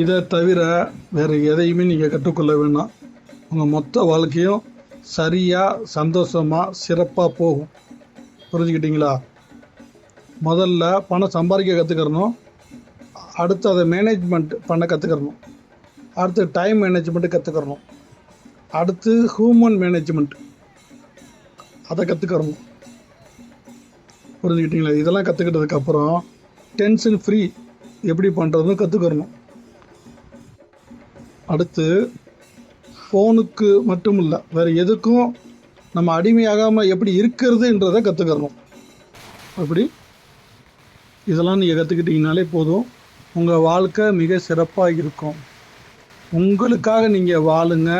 இதை தவிர வேறு எதையுமே நீங்கள் கற்றுக்கொள்ள வேணாம். உங்கள் மொத்த வாழ்க்கையும் சரியாக சந்தோஷமாக சிறப்பாக போகும். புரிஞ்சுக்கிட்டீங்களா? முதல்ல பணம் சம்பாதிக்க கற்றுக்கிறணும் அடுத்து அதை மேனேஜ்மெண்ட் பண்ண கற்றுக்கிறணும் அடுத்து டைம் மேனேஜ்மெண்ட்டு கற்றுக்கிறணும் அடுத்து ஹியூமன் மேனேஜ்மெண்ட் அதை கற்றுக்கிறணும் புரிஞ்சுக்கிட்டீங்களா? இதெல்லாம் கற்றுக்கிட்டதுக்கப்புறம் டென்ஷன் ஃப்ரீ எப்படி பண்ணுறதுன்னு கற்றுக்கிறணும் அடுத்து ஃபோனுக்கு மட்டும் இல்லை வேறு எதுக்கும் நம்ம அடிமையாகாமல் எப்படி இருக்கிறதுன்றதை கற்றுக்கறோம் அப்படி இதெல்லாம் நீங்கள் கற்றுக்கிட்டிங்கனாலே போதும். உங்கள் வாழ்க்கை மிக சிறப்பாக இருக்கும். உங்களுக்காக நீங்கள் வாழுங்க.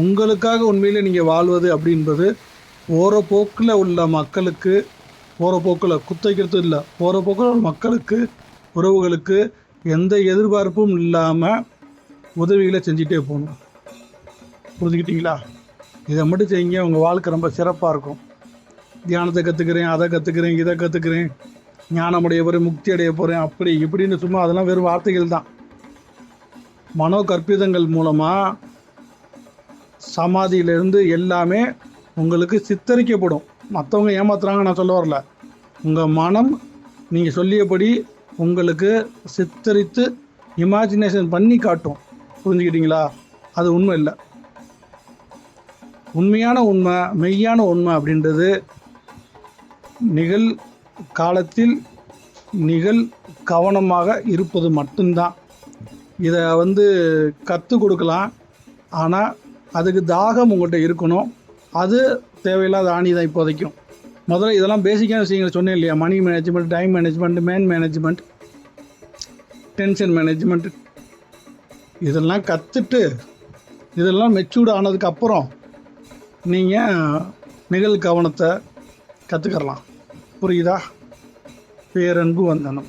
உங்களுக்காக உண்மையிலே நீங்கள் வாழ்வது அப்படின்றது போகிற போக்கில் உள்ள மக்களுக்கு போகிற போக்கில் குத்தைக்கிறது இல்லை போகிற போக்கில் உள்ள மக்களுக்கு உறவுகளுக்கு எந்த எதிர்பார்ப்பும் இல்லாமல் உதவிகளை செஞ்சுட்டே போகணும். புரிஞ்சுக்கிட்டீங்களா? இதை மட்டும் செய்யுங்க. உங்கள் வாழ்க்கை ரொம்ப சிறப்பாக இருக்கும். தியானத்தை கற்றுக்கிறேன் அதை கற்றுக்கிறேன் இதை கற்றுக்கிறேன் ஞானம் அடைய போகிறேன் முக்தி அடைய போகிறேன் அப்படி இப்படின்னு சும்மா அதெல்லாம் வெறும் வார்த்தைகள் தான். மனோ கற்பிதங்கள் மூலமாக சமாதியிலிருந்து எல்லாமே உங்களுக்கு சித்தரிக்கப்படும். மற்றவங்க ஏமாத்துறாங்க நான் சொல்ல வரல. உங்கள் மனம் நீங்கள் சொல்லியபடி உங்களுக்கு சித்தரித்து இமேஜினேஷன் பண்ணி காட்டும். புரிஞ்சுக்கிட்டீங்களா? அது உண்மை இல்லை. உண்மையான உண்மை மெய்யான உண்மை அப்படின்றது நிகழ் காலத்தில் நிகழ் கவனமாக இருப்பது மட்டும்தான். இதை வந்து கற்றுக் கொடுக்கலாம். ஆனால் அதுக்கு தாகம் உங்கள்கிட்ட இருக்கணும். அது தேவையில்லாத ஆணி தான் இப்போதைக்கும். முதல்ல இதெல்லாம் பேசிக்கான விஷயங்கள் சொன்னேன் இல்லையா? Money management time management man management tension management இதெல்லாம் கற்றுட்டு இதெல்லாம் மெச்சூர்டு ஆனதுக்கப்புறம் நீங்கள் நிகழ் கவனத்தை கற்றுக்கறலாம் புரியுதா? பேரன்பு வந்தனம்.